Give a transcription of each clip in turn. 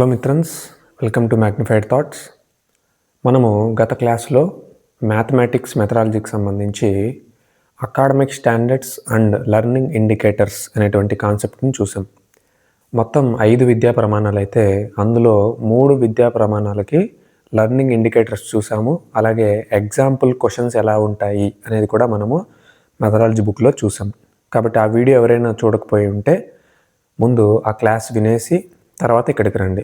Hello మిత్రన్స్ welcome to magnified thoughts. మనము గత క్లాస్లో మ్యాథమెటిక్స్ మెథడాలజీకి సంబంధించి academic standards and learning indicators అనేటువంటి కాన్సెప్ట్ని చూసాం. మొత్తం ఐదు విద్యా ప్రమాణాలు అయితే అందులో మూడు విద్యా ప్రమాణాలకి లెర్నింగ్ ఇండికేటర్స్ చూసాము. అలాగే ఎగ్జాంపుల్ క్వశ్చన్స్ ఎలా ఉంటాయి అనేది కూడా మనము మెథడాలజీ బుక్లో చూసాం. కాబట్టి ఆ వీడియో ఎవరైనా చూడకపోయి ఉంటే ముందు ఆ క్లాస్ వినేసి తర్వాత ఇక్కడికి రండి.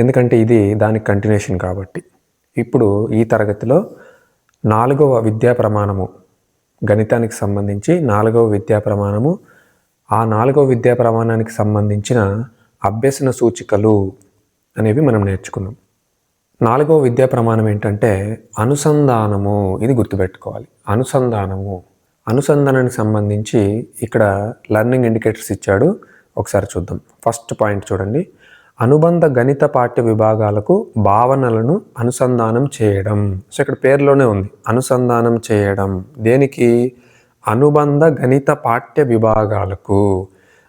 ఎందుకంటే ఇది దానికి కంటిన్యూషన్ కాబట్టి. ఇప్పుడు ఈ తరగతిలో నాలుగవ విద్యా ప్రమాణము గణితానికి సంబంధించి నాలుగవ విద్యా ప్రమాణము ఆ నాలుగవ విద్యా ప్రమాణానికి సంబంధించిన అభ్యసన సూచికలు అనేవి మనం నేర్చుకున్నాం. నాలుగవ విద్యా ప్రమాణం ఏంటంటే అనుసంధానము ఇది గుర్తుపెట్టుకోవాలి. అనుసంధానము. అనుసంధానానికి సంబంధించి ఇక్కడ లర్నింగ్ ఇండికేటర్స్ ఇచ్చాడు. ఒకసారి చూద్దాం. ఫస్ట్ పాయింట్ చూడండి. అనుబంధ గణిత పాఠ్య విభాగాలకు భావనలను అనుసంధానం చేయడం. సో ఇక్కడ పేరులోనే ఉంది. అనుసంధానం చేయడం. దేనికి? అనుబంధ గణిత పాఠ్య విభాగాలకు.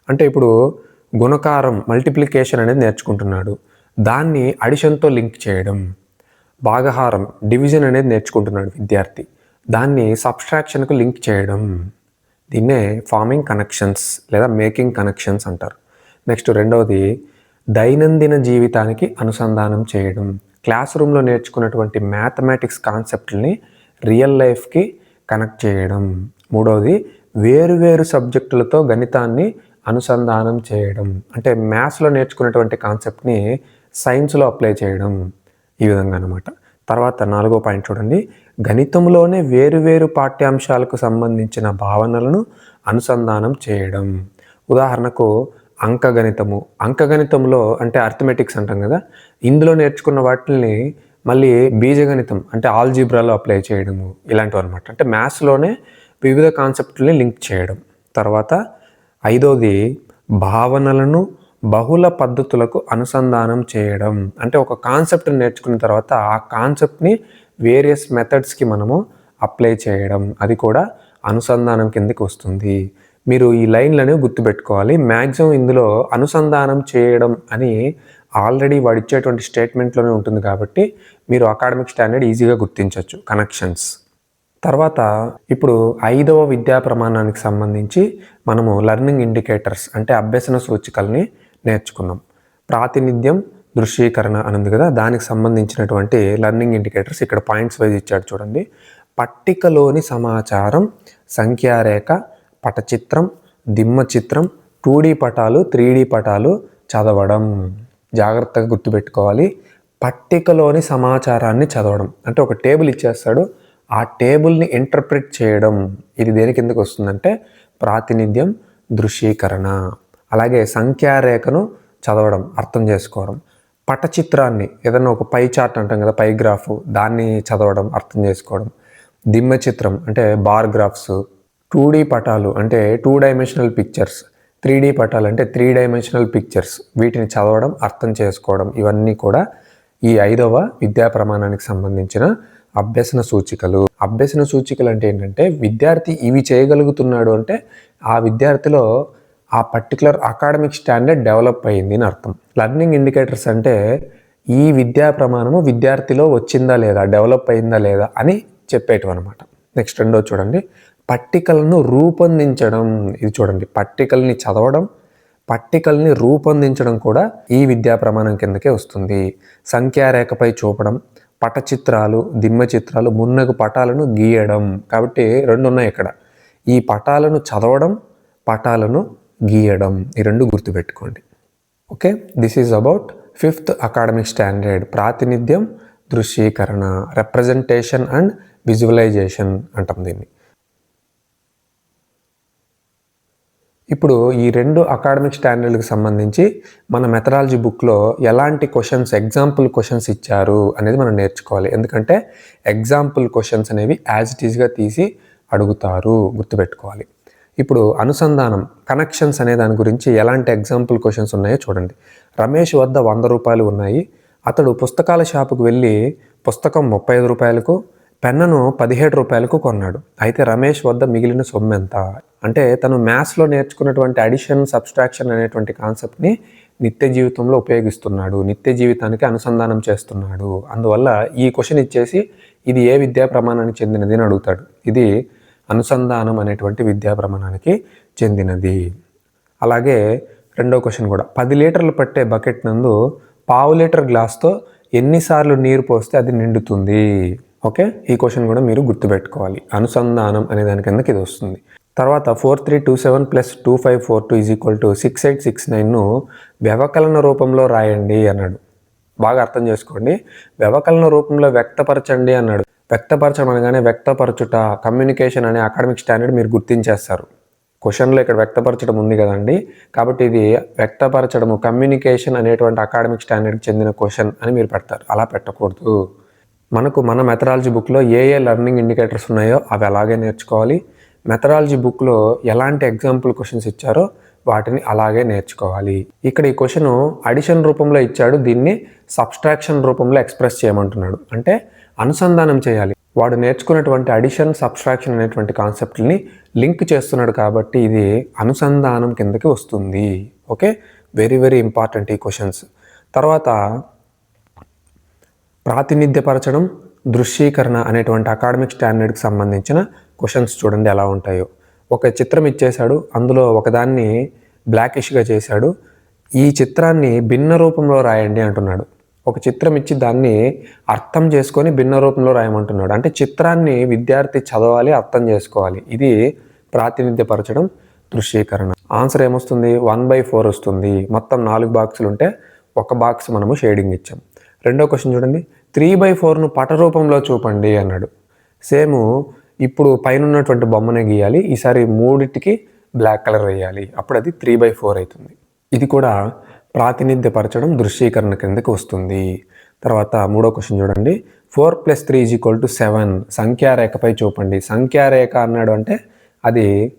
అంటే ఇప్పుడు గుణకారం మల్టిప్లికేషన్ అనేది నేర్చుకుంటున్నాడు. దాన్ని అడిషన్తో లింక్ చేయడం. భాగహారం డివిజన్ అనేది నేర్చుకుంటున్నాడు విద్యార్థి. దాన్ని సబ్స్ట్రాక్షన్కు లింక్ చేయడం. దీన్నే ఫార్మింగ్ కనెక్షన్స్ లేదా మేకింగ్ కనెక్షన్స్ అంటారు. నెక్స్ట్ రెండవది దైనందిన జీవితానికి అనుసంధానం చేయడం. క్లాస్ రూమ్లో నేర్చుకున్నటువంటి మ్యాథమెటిక్స్ కాన్సెప్ట్ని రియల్ లైఫ్కి కనెక్ట్ చేయడం. మూడవది వేరువేరు సబ్జెక్టులతో గణితాన్ని అనుసంధానం చేయడం. అంటే మ్యాథ్స్లో నేర్చుకున్నటువంటి కాన్సెప్ట్ని సైన్స్లో అప్లై చేయడం ఈ విధంగా అనమాట తర్వాత నాలుగో పాయింట్ చూడండి. గణితంలోనే వేరువేరు పాఠ్యాంశాలకు సంబంధించిన భావనలను అనుసంధానం చేయడం. ఉదాహరణకు అంకగణితము. అంకగణితంలో అంటే అర్థమెటిక్స్ అంటాం కదా. ఇందులో నేర్చుకున్న వాటిని మళ్ళీ బీజగణితం అంటే ఆల్జీబ్రాలో అప్లై చేయడము ఇలాంటివి అనమాట అంటే మ్యాథ్స్లోనే వివిధ కాన్సెప్ట్ని లింక్ చేయడం. తర్వాత ఐదోది భావనలను బహుళ పద్ధతులకు అనుసంధానం చేయడం. అంటే ఒక కాన్సెప్ట్ నేర్చుకున్న తర్వాత ఆ కాన్సెప్ట్ని వేరియస్ మెథడ్స్కి మనము అప్లై చేయడం. అది కూడా అనుసంధానం కిందకి వస్తుంది. మీరు ఈ లైన్లను గుర్తుపెట్టుకోవాలి. మ్యాక్సిమం ఇందులో అనుసంధానం చేయడం అని ఆల్రెడీ వాడు ఇచ్చేటువంటి స్టేట్మెంట్లోనే ఉంటుంది కాబట్టి మీరు అకాడమిక్ స్టాండర్డ్ ఈజీగా గుర్తించవచ్చు కనెక్షన్స్. తర్వాత ఇప్పుడు ఐదవ విద్యా ప్రమాణానికి సంబంధించి మనము లెర్నింగ్ ఇండికేటర్స్ అంటే అభ్యసన సూచికల్ని నేర్చుకున్నాం. ప్రాతినిధ్యం దృశ్యీకరణ అనుంది కదా దానికి సంబంధించినటువంటి లెర్నింగ్ ఇండికేటర్స్ ఇక్కడ పాయింట్స్ వైజ్ ఇచ్చాడు చూడండి. పట్టికలోని సమాచారం సంఖ్యారేఖ పటచిత్రం దిమ్మ చిత్రం టూ పటాలు త్రీ పటాలు చదవడం. జాగ్రత్తగా గుర్తుపెట్టుకోవాలి. పట్టికలోని సమాచారాన్ని చదవడం. అంటే ఒక టేబుల్ ఇచ్చేస్తాడు. ఆ టేబుల్ని ఇంటర్ప్రిట్ చేయడం. ఇది దేని కిందకు వస్తుందంటే ప్రాతినిధ్యం దృశ్యీకరణ. అలాగే సంఖ్యారేఖను చదవడం అర్థం చేసుకోవడం. పటచిత్రాన్ని ఏదైనా ఒక పై చార్ట్ అంటాం కదా పై గ్రాఫ్ దాన్ని చదవడం అర్థం చేసుకోవడం. దిమ్మ చిత్రం అంటే బార్ గ్రాఫ్స్ టూ పటాలు అంటే టూ డైమెన్షనల్ పిక్చర్స్ త్రీ పటాలు అంటే త్రీ డైమెన్షనల్ పిక్చర్స్. వీటిని చదవడం అర్థం చేసుకోవడం ఇవన్నీ కూడా ఈ ఐదవ విద్యా ప్రమాణానికి సంబంధించిన అభ్యసన సూచికలు. అభ్యసన సూచికలు అంటే ఏంటంటే విద్యార్థి ఇవి చేయగలుగుతున్నాడు అంటే ఆ విద్యార్థిలో ఆ పర్టికులర్ అకాడమిక్ స్టాండర్డ్ డెవలప్ అయ్యింది అని అర్థం. లర్నింగ్ ఇండికేటర్స్ అంటే ఈ విద్యా ప్రమాణము విద్యార్థిలో వచ్చిందా లేదా డెవలప్ అయిందా లేదా అని చెప్పేటివి అనమాట నెక్స్ట్ రెండో చూడండి. పట్టికలను రూపొందించడం. ఇది చూడండి పట్టికల్ని చదవడం పట్టికల్ని రూపొందించడం కూడా ఈ విద్యా ప్రమాణం కిందకే వస్తుంది. సంఖ్యారేఖపై చూపడం పటచిత్రాలు దిమ్మ చిత్రాలు మున్నగు పటాలను గీయడం. కాబట్టి రెండు ఉన్నాయి ఇక్కడ. ఈ పటాలను చదవడం పటాలను గీయడం. ఈ రెండు గుర్తుపెట్టుకోండి. Okay? This is about fifth academic standard ప్రాతినిధ్యం దృశ్యీకరణ రిప్రజెంటేషన్ అండ్ విజువలైజేషన్ అంటాం దీన్ని. ఇప్పుడు ఈ రెండు అకాడమిక్ స్టాండర్డ్కి సంబంధించి మన మెథడాలజీ బుక్లో ఎలాంటి క్వశ్చన్స్ ఎగ్జాంపుల్ క్వశ్చన్స్ ఇచ్చారు అనేది మనం నేర్చుకోవాలి. ఎందుకంటే ఎగ్జాంపుల్ క్వశ్చన్స్ అనేవి యాజ్ ఇట్ ఈజ్గా తీసి అడుగుతారు గుర్తుపెట్టుకోవాలి. ఇప్పుడు అనుసంధానం కనెక్షన్స్ అనే దాని గురించి ఎలాంటి ఎగ్జాంపుల్ క్వశ్చన్స్ ఉన్నాయో చూడండి. రమేష్ వద్ద వంద రూపాయలు ఉన్నాయి. అతడు పుస్తకాల షాపుకు వెళ్ళి పుస్తకం ముప్పై ఐదు రూపాయలకు పెన్నను పదిహేడు రూపాయలకు కొన్నాడు. అయితే రమేష్ వద్ద మిగిలిన సొమ్ము ఎంత అంటే తను మ్యాథ్స్లో నేర్చుకున్నటువంటి అడిషన్ సబ్స్ట్రాక్షన్ అనేటువంటి కాన్సెప్ట్ని నిత్య జీవితంలో ఉపయోగిస్తున్నాడు. నిత్య జీవితానికి అనుసంధానం చేస్తున్నాడు. అందువల్ల ఈ క్వశ్చన్ ఇచ్చేసి ఇది ఏ విద్యా ప్రమాణానికి చెందినది అని అడుగుతాడు. ఇది అనుసంధానం అనేటువంటి విద్యా ప్రమాణానికి చెందినది. అలాగే రెండో క్వశ్చన్ కూడా. పది లీటర్లు పట్టే బకెట్ నందు పావు లీటర్ గ్లాస్తో ఎన్నిసార్లు నీరు పోస్తే అది నిండుతుంది? ఓకే? ఈ క్వశ్చన్ కూడా మీరు గుర్తుపెట్టుకోవాలి. అనుసంధానం అనే దాని కిందకి ఇది వస్తుంది. తర్వాత four three two seven plus two five four two is equal to six eight six నైన్ను వ్యవకలన రూపంలో రాయండి అన్నాడు. బాగా అర్థం చేసుకోండి. వ్యవకలన రూపంలో వ్యక్తపరచండి అన్నాడు. వ్యక్తపరచడం అనగానే వ్యక్తపరచుట కమ్యూనికేషన్ అనే అకాడమిక్ స్టాండర్డ్ మీరు గుర్తించేస్తారు. క్వశ్చన్లో ఇక్కడ వ్యక్తపరచడం ఉంది కదండి. కాబట్టి ఇది వ్యక్తపరచడము కమ్యూనికేషన్ అనేటువంటి అకాడమిక్ స్టాండర్డ్కి చెందిన క్వశ్చన్ అని మీరు పెడతారు. అలా పెట్టకూడదు. మనకు మన మెథడాలజీ బుక్లో ఏ ఏ లెర్నింగ్ ఇండికేటర్స్ ఉన్నాయో అవి అలాగే నేర్చుకోవాలి. మెథడాలజీ బుక్లో ఎలాంటి ఎగ్జాంపుల్ క్వశ్చన్స్ ఇచ్చారో వాటిని అలాగే నేర్చుకోవాలి. ఇక్కడ ఈ క్వశ్చన్ అడిషన్ రూపంలో ఇచ్చాడు దీన్ని సబ్స్ట్రాక్షన్ రూపంలో ఎక్స్ప్రెస్ చేయమంటున్నాడు. అంటే అనుసంధానం చేయాలి. వాడు నేర్చుకున్నటువంటి అడిషన్ సబ్స్ట్రాక్షన్ అనేటువంటి కాన్సెప్ట్ని లింక్ చేస్తున్నాడు కాబట్టి ఇది అనుసంధానం కిందకి వస్తుంది. ఓకే? వెరీ వెరీ ఇంపార్టెంట్ ఈ క్వశ్చన్స్. తర్వాత ప్రాతినిధ్యపరచడం దృశ్యీకరణ అనేటువంటి అకాడమిక్ స్టాండర్డ్కి సంబంధించిన క్వశ్చన్స్ చూడండి ఎలా ఉంటాయో. ఒక చిత్రం ఇచ్చేశాడు అందులో ఒకదాన్ని బ్లాకిష్గా చేశాడు. ఈ చిత్రాన్ని భిన్న రూపంలో రాయండి అంటున్నాడు. ఒక చిత్రం ఇచ్చి దాన్ని అర్థం చేసుకొని భిన్న రూపంలో రాయమంటున్నాడు. అంటే చిత్రాన్ని విద్యార్థి చదవాలి అర్థం చేసుకోవాలి. ఇది ప్రాతినిధ్యపరచడం దృశ్యీకరణ. ఆన్సర్ ఏమొస్తుంది? వన్ బై ఫోర్ వస్తుంది. మొత్తం నాలుగు బాక్సులు ఉంటే ఒక బాక్స్ మనము షేడింగ్ ఇచ్చాం. రెండో క్వశ్చన్ చూడండి. త్రీ బై ఫోర్ను పట రూపంలో చూపండి అన్నాడు. సేమ్ ఇప్పుడు పైన ఉన్నటువంటి బొమ్మనే గీయాలి. ఈసారి మూడింటికి బ్లాక్ కలర్ వేయాలి. అప్పుడు అది త్రీ బై ఫోర్ అవుతుంది. ఇది కూడా ప్రాతినిధ్యపరచడం దృశ్యీకరణ కిందకి వస్తుంది. తర్వాత మూడో క్వశ్చన్ చూడండి. Four plus three is equal to seven. సంఖ్యారేఖపై చూపండి. సంఖ్యారేఖ అన్నాడు అంటే అది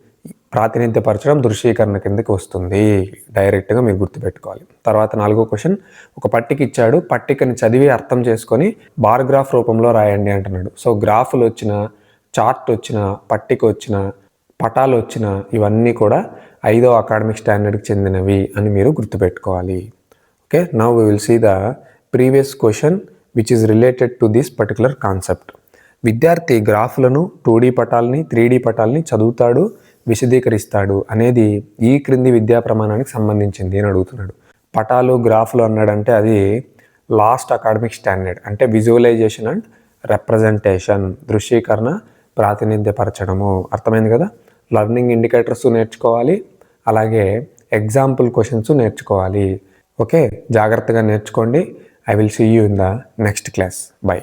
ప్రాతినిధ్యపరచడం దృశ్యీకరణ కిందకి వస్తుంది. డైరెక్ట్గా మీరు గుర్తుపెట్టుకోవాలి. తర్వాత నాలుగో క్వశ్చన్. ఒక పట్టిక ఇచ్చాడు. పట్టికని చదివి అర్థం చేసుకొని బార్ గ్రాఫ్ రూపంలో రాయండి అంటున్నాడు. సో గ్రాఫ్లు వచ్చిన చార్ట్ వచ్చిన పట్టిక వచ్చిన పటాలు వచ్చిన ఇవన్నీ కూడా ఐదో అకాడమిక్ స్టాండర్డ్కి చెందినవి అని మీరు గుర్తుపెట్టుకోవాలి. Okay? Now will see the previous question which is related to this particular concept విద్యార్థి గ్రాఫ్లను టూ డీ పటాలని త్రీ డీ పటాలని చదువుతాడు విశదీకరిస్తాడు అనేది ఈ క్రింది విద్యా ప్రమాణానికి సంబంధించింది అని అడుగుతున్నాడు. పటాలు గ్రాఫ్లు అన్నాడంటే అది లాస్ట్ అకాడమిక్ స్టాండర్డ్ అంటే విజువలైజేషన్ అండ్ రిప్రజెంటేషన్ దృశ్యీకరణ ప్రాతినిధ్యపరచడము అర్థమైంది కదా? లర్నింగ్ ఇండికేటర్స్ నేర్చుకోవాలి అలాగే ఎగ్జాంపుల్ క్వశ్చన్స్ నేర్చుకోవాలి. ఓకే? జాగ్రత్తగా నేర్చుకోండి. I will see you in the next class. Bye.